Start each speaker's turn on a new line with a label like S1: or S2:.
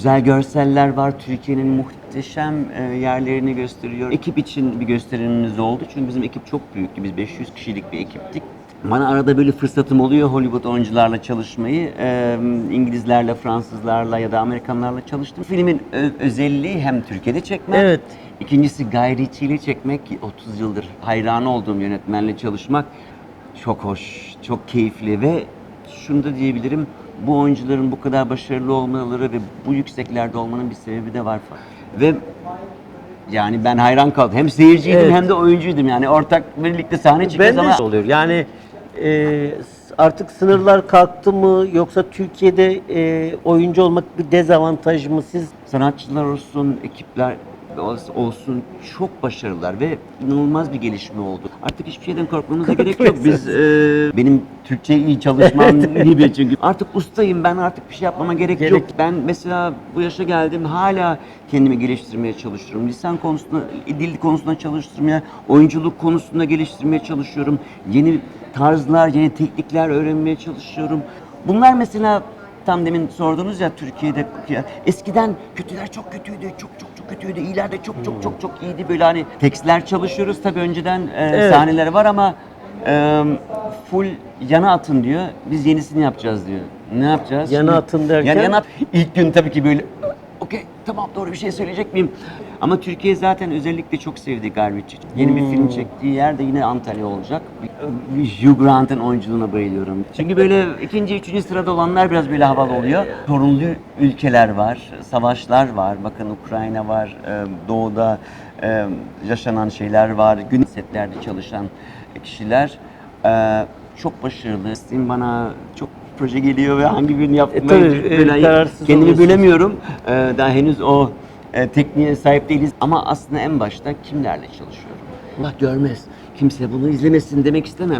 S1: Güzel görseller var. Türkiye'nin muhteşem e, yerlerini gösteriyor. Ekip için bir gösterimimiz oldu. Çünkü bizim ekip çok büyüktü. Biz 500 kişilik bir ekiptik. Bana arada böyle fırsatım oluyor Hollywood oyuncularla çalışmayı. E, İngilizlerle, Fransızlarla ya da Amerikanlarla çalıştım. Filmin özelliği hem Türkiye'de çekmek.
S2: Evet.
S1: İkincisi Ritchie ile çekmek. 30 yıldır hayranı olduğum yönetmenle çalışmak çok hoş, çok keyifli ve şunu da diyebilirim. Bu oyuncuların bu kadar başarılı olmaları ve bu yükseklerde olmanın bir sebebi de var. Ve yani ben hayran kaldım. Hem seyirciydim
S2: Evet.
S1: hem de oyuncuydum. Yani ortak birlikte sahne
S2: Ben
S1: çıkıyoruz
S2: de
S1: ama
S2: oluyor. Yani e, artık sınırlar kalktı mı yoksa Türkiye'de e, oyuncu olmak bir dezavantaj mı siz?
S1: sanatçılar olsun, ekipler olsun çok başarılılar ve inanılmaz bir gelişme oldu. Artık hiçbir şeyden korkmamıza gerek yok. Biz e, benim Türkçe iyi çalışmam gibi çünkü artık ustayım ben artık bir şey yapmama gerek,
S2: Gerek-
S1: yok. Ben mesela bu yaşa geldim hala kendimi geliştirmeye çalışıyorum. Lisan konusunda, dil konusunda çalıştırmaya, oyunculuk konusunda geliştirmeye çalışıyorum. Yeni tarzlar, yeni teknikler öğrenmeye çalışıyorum. Bunlar mesela Tam demin sordunuz ya Türkiye'de eskiden kötüler çok kötüydü, çok çok çok kötüydü, iyiler de çok çok çok çok iyiydi böyle hani tekstler çalışıyoruz tabii önceden e,
S2: Evet.
S1: sahneleri var ama e, full yana atın diyor. Biz yenisini yapacağız diyor. Ne yapacağız?
S2: Yana atın derken?
S1: Yani yana at- ilk gün tabii ki böyle okey tamam doğru bir şey söyleyecek miyim? Ama Türkiye zaten özellikle çok sevdi Garbage. Yeni bir
S2: Hmm.
S1: film çektiği yer de yine Antalya olacak. Hugh Grant'ın oyunculuğuna bayılıyorum. Çünkü böyle ikinci, üçüncü sırada olanlar biraz böyle havalı oluyor. Sorunlu ülkeler var, savaşlar var. Bakın Ukrayna var, e, doğuda e, yaşanan şeyler var. Gün setlerde çalışan kişiler e, çok başarılı. Steam bana çok proje geliyor ve hangi birini yapmayı
S2: tabii, e,
S1: böyle
S2: kararsız
S1: kendimi bölemiyorum. E, daha henüz o e, tekniğe sahip değiliz. Ama aslında en başta kimlerle çalışıyorum? Allah görmez. Kimse bunu izlemesin demek istemem.